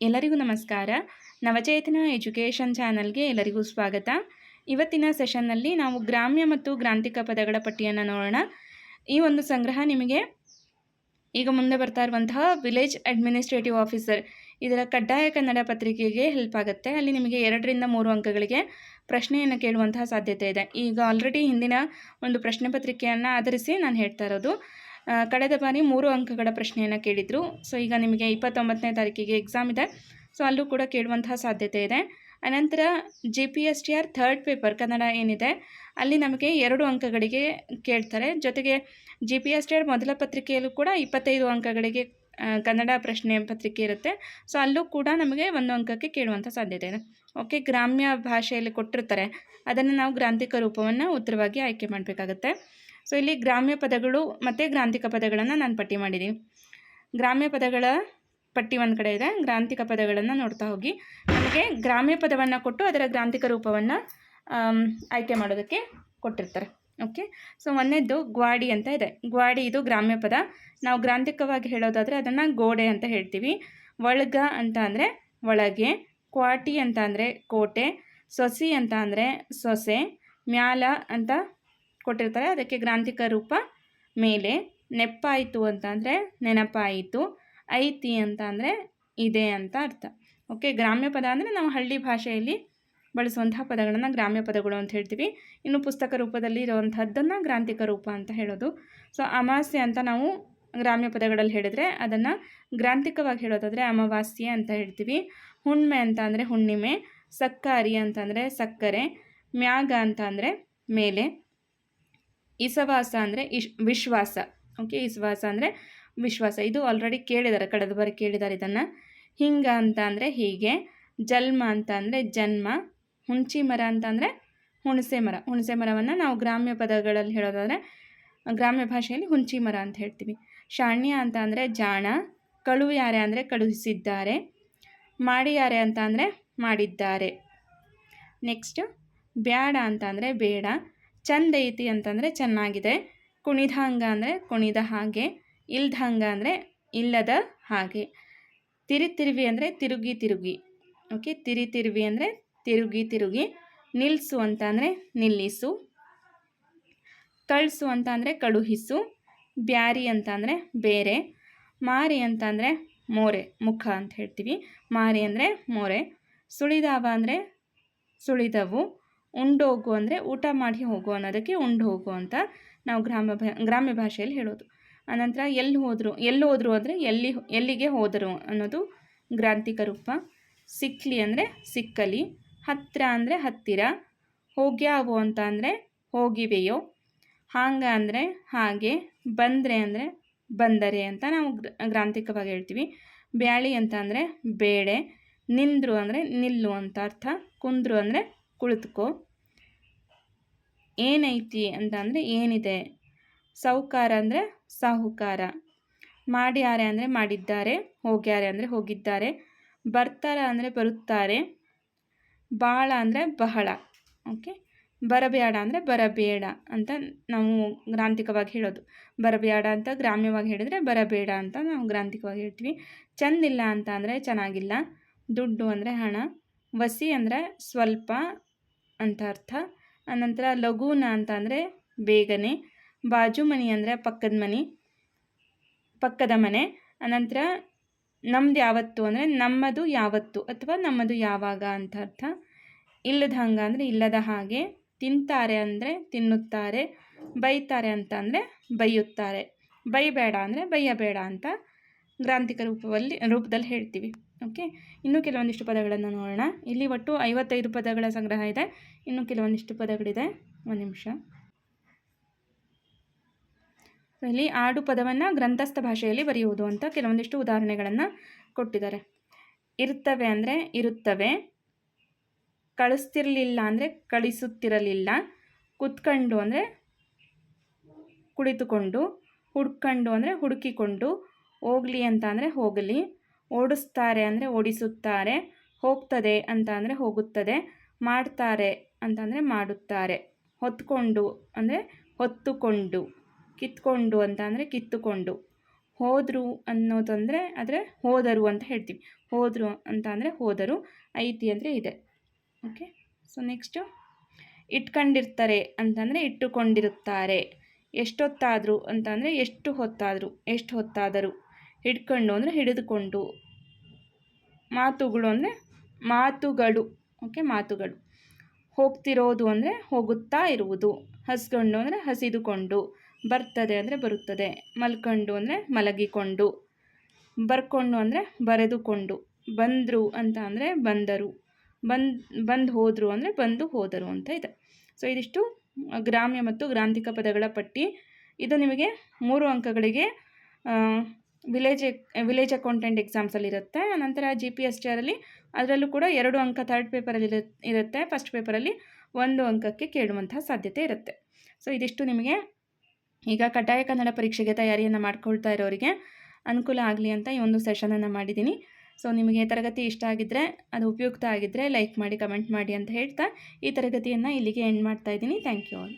ಎಲ್ಲರಿಗೂ ನಮಸ್ಕಾರ. ನವಚೇತನ ಎಜುಕೇಷನ್ ಚಾನಲ್ಗೆ ಎಲ್ಲರಿಗೂ ಸ್ವಾಗತ. ಇವತ್ತಿನ ಸೆಷನ್ನಲ್ಲಿ ನಾವು ಗ್ರಾಮ್ಯ ಮತ್ತು ಗ್ರಾಂಥಿಕ ಪದಗಳ ಪಟ್ಟಿಯನ್ನು ನೋಡೋಣ. ಈ ಒಂದು ಸಂಗ್ರಹ ನಿಮಗೆ ಈಗ ಮುಂದೆ ಬರ್ತಾ ಇರುವಂತಹ ವಿಲೇಜ್ ಅಡ್ಮಿನಿಸ್ಟ್ರೇಟಿವ್ ಆಫೀಸರ್ ಇದರ ಕಡ್ಡಾಯ ಕನ್ನಡ ಪತ್ರಿಕೆಗೆ ಹೆಲ್ಪ್ ಆಗುತ್ತೆ. ಅಲ್ಲಿ ನಿಮಗೆ ಎರಡರಿಂದ ಮೂರು ಅಂಕಗಳಿಗೆ ಪ್ರಶ್ನೆಯನ್ನು ಕೇಳುವಂತಹ ಸಾಧ್ಯತೆ ಇದೆ. ಈಗ ಆಲ್ರೆಡಿ ಹಿಂದಿನ ಒಂದು ಪ್ರಶ್ನೆ ಪತ್ರಿಕೆಯನ್ನು ಆಧರಿಸಿ ನಾನು ಹೇಳ್ತಾ ಇರೋದು. ಕಳೆದ ಬಾರಿ ಮೂರು ಅಂಕಗಳ ಪ್ರಶ್ನೆಯನ್ನು ಕೇಳಿದರು. ಸೊ ಈಗ ನಿಮಗೆ ಇಪ್ಪತ್ತೊಂಬತ್ತನೇ ತಾರೀಕಿಗೆ ಎಕ್ಸಾಮ್ ಇದೆ. ಸೊ ಅಲ್ಲೂ ಕೂಡ ಕೇಳುವಂತಹ ಸಾಧ್ಯತೆ ಇದೆ. ಅನಂತರ G P S T R third paper Kannada ಏನಿದೆ, ಅಲ್ಲಿ ನಮಗೆ ಎರಡು ಅಂಕಗಳಿಗೆ ಕೇಳ್ತಾರೆ. ಜೊತೆಗೆ G P S T R ಮೊದಲ ಪತ್ರಿಕೆಯಲ್ಲೂ ಕೂಡ ಇಪ್ಪತ್ತೈದು ಅಂಕಗಳಿಗೆ ಕನ್ನಡ ಪ್ರಶ್ನೆ ಪತ್ರಿಕೆ ಇರುತ್ತೆ. ಸೊ ಅಲ್ಲೂ ಕೂಡ ನಮಗೆ ಒಂದು ಅಂಕಕ್ಕೆ ಕೇಳುವಂಥ ಸಾಧ್ಯತೆ ಇದೆ. ಓಕೆ ಗ್ರಾಮ್ಯ ಭಾಷೆಯಲ್ಲಿ ಕೊಟ್ಟಿರ್ತಾರೆ. ಅದನ್ನು ನಾವು ಗ್ರಾಂಥಿಕ ರೂಪವನ್ನು ಉತ್ತರವಾಗಿ ಆಯ್ಕೆ ಮಾಡಬೇಕಾಗತ್ತೆ. ಸೊ ಇಲ್ಲಿ ಗ್ರಾಮ್ಯ ಪದಗಳು ಮತ್ತು ಗ್ರಾಂಥಿಕ ಪದಗಳನ್ನು ನಾನು ಪಟ್ಟಿ ಮಾಡಿದ್ದೀನಿ ಗ್ರಾಮ್ಯ ಪದಗಳ ಪಟ್ಟಿ ಒಂದು ಕಡೆ ಇದೆ. ಗ್ರಾಂಥಿಕ ಪದಗಳನ್ನು ನೋಡ್ತಾ ಹೋಗಿ. ನಮಗೆ ಗ್ರಾಮ್ಯ ಪದವನ್ನು ಕೊಟ್ಟು ಅದರ ಗ್ರಾಂಥಿಕ ರೂಪವನ್ನು ಆಯ್ಕೆ ಮಾಡೋದಕ್ಕೆ ಕೊಟ್ಟಿರ್ತಾರೆ. ಓಕೆ? ಸೊ ಒಂದನೇದ್ದು ಗ್ವಾಡಿ ಅಂತ ಇದೆ. ಗ್ವಾಡಿ ಇದು ಗ್ರಾಮ್ಯ ಪದ. ನಾವು ಗ್ರಾಂಥಿಕವಾಗಿ ಹೇಳೋದಾದರೆ ಅದನ್ನು ಗೋಡೆ ಅಂತ ಹೇಳ್ತೀವಿ. ಒಳಗ ಅಂತ ಅಂದರೆ ಒಳಗೆ, ಕ್ವಾಟಿ ಅಂತ ಅಂದರೆ ಕೋಟೆ, ಸೊಸಿ ಅಂತ ಅಂದರೆ ಸೊಸೆ, ಮ್ಯಾಲ ಅಂತ ಕೊಟ್ಟಿರ್ತಾರೆ. ಅದಕ್ಕೆ ಗ್ರಾಂಥಿಕ ರೂಪ ಮೇಲೆ ನೆಪ್ಪಾಯಿತು ಅಂತಂದರೆ ನೆನಪಾಯಿತು, ಐತಿ ಅಂತ ಅಂದರೆ ಇದೆ ಅಂತ ಅರ್ಥ. ಓಕೆ, ಗ್ರಾಮ್ಯ ಪದ ಅಂದರೆ ನಾವು ಹಳ್ಳಿ ಭಾಷೆಯಲ್ಲಿ ಬಳಸುವಂತಹ ಪದಗಳನ್ನು ಗ್ರಾಮ್ಯ ಪದಗಳು ಅಂತ ಹೇಳ್ತೀವಿ. ಇನ್ನು ಪುಸ್ತಕ ರೂಪದಲ್ಲಿ ಇರುವಂಥದ್ದನ್ನು ಗ್ರಾಂಥಿಕ ರೂಪ ಅಂತ ಹೇಳೋದು. ಸೊ ಅಮಾಸ್ಯೆ ಅಂತ ನಾವು ಗ್ರಾಮ್ಯ ಪದಗಳಲ್ಲಿ ಹೇಳಿದರೆ ಅದನ್ನು ಗ್ರಾಂಥಿಕವಾಗಿ ಹೇಳೋದಾದರೆ ಅಮಾವಾಸ್ಯೆ ಅಂತ ಹೇಳ್ತೀವಿ. ಹುಣ್ಮೆ ಅಂತ ಅಂದರೆ ಹುಣ್ಣಿಮೆ, ಸಕ್ಕಾರಿ ಅಂತಂದರೆ ಸಕ್ಕರೆ, ಮ್ಯಾಗ ಅಂತ ಅಂದರೆ ಮೇಲೆ. ಇಸವಾಸ ಅಂದರೆ ಇಶ್, ವಿಶ್ವಾಸ. ಓಕೆ ಇಸವಾಸ ಅಂದರೆ ವಿಶ್ವಾಸ. ಇದು ಆಲ್ರೆಡಿ ಕೇಳಿದ್ದಾರೆ ಕಳೆದ ಬಾರಿ ಕೇಳಿದ್ದಾರೆ ಇದನ್ನು. ಹಿಂಗ ಅಂತ ಅಂದರೆ ಹೀಗೆ ಜಲ್ಮ ಅಂತ ಅಂದರೆ ಜನ್ಮ ಹುಣಚಿ ಮರ ಅಂತ ಅಂದರೆ ಹುಣಸೆ ಮರ. ಹುಣಸೆ ಮರವನ್ನು ನಾವು ಗ್ರಾಮ್ಯ ಪದಗಳಲ್ಲಿ ಹೇಳೋದಾದರೆ, ಗ್ರಾಮ್ಯ ಭಾಷೆಯಲ್ಲಿ ಹುಂಚಿ ಮರ ಅಂತ ಹೇಳ್ತೀವಿ. ಶಾಣ್ಯ ಅಂತ ಅಂದರೆ ಜಾಣ ಕಳು ಯಾರೆ ಅಂದರೆ ಕಳುಹಿಸಿದ್ದಾರೆ ಮಾಡಿಯಾರೆ ಅಂತ ಅಂದರೆ ಮಾಡಿದ್ದಾರೆ. ನೆಕ್ಸ್ಟ್ ಬ್ಯಾಡ ಅಂತ ಅಂದರೆ ಬೇಡ. ಚಂದ ಐತಿ ಅಂತಂದರೆ ಚೆನ್ನಾಗಿದೆ. ಕುಣಿದಾಂಗ ಅಂದರೆ ಕುಣಿದ ಹಾಗೆ ಇಲ್ದಂಗ ಅಂದರೆ ಇಲ್ಲದ ಹಾಗೆ. ತಿರಿ ತಿರುವಿ ಅಂದರೆ ತಿರುಗಿ ತಿರುಗಿ. ಓಕೆ ತಿರಿ ತಿರುವಿ ಅಂದರೆ ತಿರುಗಿ ತಿರುಗಿ. ನಿಲ್ಲಿಸು ಅಂತ ಅಂದರೆ ನಿಲ್ಲಿಸು. ಕಳಿಸು ಅಂತ ಅಂದರೆ ಕಳುಹಿಸು. ಬ್ಯಾರಿ ಅಂತ ಅಂದರೆ ಬೇರೆ. ಮಾರಿ ಅಂತ ಅಂದರೆ ಮೋರೆ, ಮುಖ ಅಂತ ಹೇಳ್ತೀವಿ. ಮಾರಿ ಅಂದರೆ ಮೋರೆ. ಸುಳಿದಾವ ಅಂದರೆ ಸುಳಿದವು. ಉಂಡೋಗು ಅಂದರೆ ಊಟ ಮಾಡಿ ಹೋಗು ಅನ್ನೋದಕ್ಕೆ ಉಂಡು ಹೋಗು ಅಂತ ನಾವು ಗ್ರಾಮ ಭಾ, ಗ್ರಾಮ್ಯ ಭಾಷೆಯಲ್ಲಿ ಹೇಳೋದು. ಆನಂತರ ಎಲ್ಲಿ ಹೋದರು ಎಲ್ಲಿ ಹೋದರು ಅಂದರೆ ಎಲ್ಲಿ ಎಲ್ಲಿಗೆ ಹೋದರು ಅನ್ನೋದು ಗ್ರಾಂತಿಕ ರೂಪ. ಸಿಕ್ಲಿ ಅಂದರೆ ಸಿಕ್ಕಲಿ ಹತ್ತಿರ ಅಂದರೆ ಹತ್ತಿರ ಹೋಗ್ಯಾವು ಅಂತ ಅಂದರೆ ಹೋಗಿವೆಯೋ, ಹಾಂಗ ಅಂದರೆ ಹಾಗೆ, ಬಂದರೆ ಅಂದರೆ ಬಂದರೆ ಅಂತ ನಾವು ಗ್ರಾಂತಿಕವಾಗಿ ಹೇಳ್ತೀವಿ. ಬ್ಯಾಳಿ ಅಂತ ಅಂದರೆ ಬೇಳೆ ನಿಂದ್ರು ಅಂದರೆ ನಿಲ್ಲು ಅಂತ ಅರ್ಥ, ಕುಂದ್ರು ಅಂದರೆ ಕುಳಿತುಕೋ. ಏನೈತಿ ಅಂತ ಅಂದರೆ ಏನಿದೆ? ಸೌಕಾರ ಅಂದರೆ ಸಾಹುಕಾರ. ಮಾಡ್ಯಾರೆ ಅಂದರೆ ಮಾಡಿದ್ದಾರೆ, ಹೋಗ್ಯಾರೆ ಅಂದರೆ ಹೋಗಿದ್ದಾರೆ, ಬರ್ತಾರೆ ಅಂದರೆ ಬರುತ್ತಾರೆ ಭಾಳ ಅಂದರೆ ಬಹಳ ಓಕೆ ಬರಬೇಡ ಅಂದರೆ ಬರಬೇಡ ಅಂತ ನಾವು ಗ್ರಾಂಥಿಕವಾಗಿ ಹೇಳೋದು. ಬರಬೇಡ ಅಂತ ಗ್ರಾಮ್ಯವಾಗಿ ಹೇಳಿದರೆ ಬರಬೇಡ ಅಂತ ನಾವು ಗ್ರಾಂಥಿಕವಾಗಿ ಹೇಳ್ತೀವಿ. ಚಂದಿಲ್ಲ ಅಂತ ಅಂದರೆ ಚೆನ್ನಾಗಿಲ್ಲ, ದುಡ್ಡು ಅಂದರೆ ಹಣ, ವಸಿ ಅಂದರೆ ಸ್ವಲ್ಪ ಅಂತ ಅರ್ಥ. ನಂತರ ಲಘೂನ ಅಂತ ಅಂದರೆ ಬೇಗನೆ, ಬಾಜು ಮನೆ ಅಂದರೆ ಪಕ್ಕದ ಮನೆ ಪಕ್ಕದ ಮನೆ. ಅನಂತರ ನಮ್ದು ಯಾವತ್ತು ಅಂದರೆ ನಮ್ಮದು ಯಾವತ್ತು ಅಥವಾ ನಮ್ಮದು ಯಾವಾಗ ಅಂತ ಅರ್ಥ. ಇಲ್ಲದ ಹಂಗೆ ಅಂದರೆ ಇಲ್ಲದ ಹಾಗೆ, ತಿಂತಾರೆ ಅಂದರೆ ತಿನ್ನುತ್ತಾರೆ, ಬೈತಾರೆ ಅಂತ ಅಂದರೆ ಬೈಯುತ್ತಾರೆ. ಬೈಬೇಡ ಅಂದರೆ ಬೈಯಬೇಡ ಅಂತ ಗ್ರಾಂಥಿಕ ರೂಪದಲ್ಲಿ ರೂಪದಲ್ಲಿ ಹೇಳ್ತೀವಿ. ಓಕೆ ಇನ್ನು ಕೆಲವೊಂದಿಷ್ಟು ಪದಗಳನ್ನು ನೋಡೋಣ. ಇಲ್ಲಿ ಒಟ್ಟು ಐವತ್ತೈದು ಪದಗಳ ಸಂಗ್ರಹ ಇದೆ. ಇನ್ನು ಕೆಲವೊಂದಿಷ್ಟು ಪದಗಳಿದೆ. ಒಂದು ನಿಮಿಷ. ಇಲ್ಲಿ ಆಡು ಪದವನ್ನು ಗ್ರಂಥಸ್ಥ ಭಾಷೆಯಲ್ಲಿ ಬರೆಯುವುದು ಅಂತ ಕೆಲವೊಂದಿಷ್ಟು ಉದಾಹರಣೆಗಳನ್ನು ಕೊಟ್ಟಿದ್ದಾರೆ. ಇರ್ತವೆ ಅಂದರೆ ಇರುತ್ತವೆ. ಕಳಿಸ್ತಿರಲಿಲ್ಲ ಅಂದರೆ ಕಳಿಸುತ್ತಿರಲಿಲ್ಲ. ಕುತ್ಕೊಂಡು ಅಂದರೆ ಕುಳಿತುಕೊಂಡು. ಹುಡ್ಕೊಂಡು ಅಂದರೆ ಹುಡುಕಿಕೊಂಡು. ಹೋಗಲಿ ಅಂತ ಅಂದರೆ ಹೋಗಲಿ. ಓಡಿಸ್ತಾರೆ ಅಂದರೆ ಓಡಿಸುತ್ತಾರೆ. ಹೋಗ್ತದೆ ಅಂತ ಅಂದರೆ ಹೋಗುತ್ತದೆ. ಮಾಡ್ತಾರೆ ಅಂತಂದರೆ ಮಾಡುತ್ತಾರೆ. ಹೊತ್ಕೊಂಡು ಅಂದರೆ ಹೊತ್ತುಕೊಂಡು, ಕಿತ್ಕೊಂಡು ಅಂತ ಅಂದರೆ ಕಿತ್ತುಕೊಂಡು. ಹೋದರು ಅನ್ನೋದಂದರೆ ಆದರೆ ಹೋದರು ಅಂತ ಹೇಳ್ತೀವಿ. ಹೋದರು ಅಂತ ಅಂದರೆ ಹೋದರು, ಐತಿ ಅಂದರೆ ಇದೆ. ಓಕೆ ಸೊ ನೆಕ್ಸ್ಟು ಇಟ್ಕೊಂಡಿರ್ತಾರೆ ಅಂತಂದರೆ ಇಟ್ಟುಕೊಂಡಿರುತ್ತಾರೆ. ಎಷ್ಟೊತ್ತಾದರೂ ಅಂತಂದರೆ ಎಷ್ಟು ಹೊತ್ತಾದರೂ ಎಷ್ಟು ಹೊತ್ತಾದರೂ. ಹಿಡ್ಕೊಂಡು ಅಂದರೆ ಹಿಡಿದುಕೊಂಡು. ಮಾತುಗಳು ಅಂದರೆ ಮಾತುಗಳು. ಓಕೆ ಮಾತುಗಳು. ಹೋಗ್ತಿರೋದು ಅಂದರೆ ಹೋಗುತ್ತಾ ಇರುವುದು. ಹಸ್ಕೊಂಡು ಅಂದರೆ ಹಸಿದುಕೊಂಡು. ಬರ್ತದೆ ಅಂದರೆ ಬರುತ್ತದೆ. ಮಲ್ಕೊಂಡು ಅಂದರೆ ಮಲಗಿಕೊಂಡು. ಬರ್ಕೊಂಡು ಅಂದರೆ ಬರೆದುಕೊಂಡು. ಬಂದರು ಅಂತ ಅಂದರೆ ಬಂದರು. ಬಂದು ಬಂದು ಹೋದರು ಅಂದರೆ ಬಂದು ಹೋದರು ಅಂತ ಇದೆ. ಸೊ ಇದಿಷ್ಟು ಗ್ರಾಮ್ಯ ಮತ್ತು ಗ್ರಾಂಥಿಕ ಪದಗಳ ಪಟ್ಟಿ. ಇದು ನಿಮಗೆ ಮೂರು ಅಂಕಗಳಿಗೆ ವಿಲೇಜ್ ವಿಲೇಜ್ ಅಕೌಂಟೆಂಟ್ ಎಕ್ಸಾಮ್ಸಲ್ಲಿ ಇರುತ್ತೆ. ನಂತರ ಜಿ ಪಿ ಎಸ್ ಟಿ ಆರಲ್ಲಿ ಅದರಲ್ಲೂ ಕೂಡ ಎರಡು ಅಂಕ ಥರ್ಡ್ ಪೇಪರಲ್ಲಿ ಇರುತ್ತೆ. ಫಸ್ಟ್ ಪೇಪರಲ್ಲಿ ಒಂದು ಅಂಕಕ್ಕೆ ಕೇಳುವಂತಹ ಸಾಧ್ಯತೆ ಇರುತ್ತೆ. ಸೊ ಇದಿಷ್ಟು ನಿಮಗೆ. ಈಗ ಕಡ್ಡಾಯ ಕನ್ನಡ ಪರೀಕ್ಷೆಗೆ ತಯಾರಿಯನ್ನು ಮಾಡ್ಕೊಳ್ತಾ ಇರೋರಿಗೆ ಅನುಕೂಲ ಆಗಲಿ ಅಂತ ಈ ಒಂದು ಸೆಷನನ್ನು ಮಾಡಿದ್ದೀನಿ ಸೊ ನಿಮಗೆ ತರಗತಿ ಇಷ್ಟ ಆಗಿದ್ದರೆ ಅದು ಉಪಯುಕ್ತ ಆಗಿದ್ದರೆ ಲೈಕ್ ಮಾಡಿ ಕಮೆಂಟ್ ಮಾಡಿ ಅಂತ ಹೇಳ್ತಾ ಈ ತರಗತಿಯನ್ನು ಇಲ್ಲಿಗೆ ಎಂಡ್ ಮಾಡ್ತಾ ಇದ್ದೀನಿ. Thank you all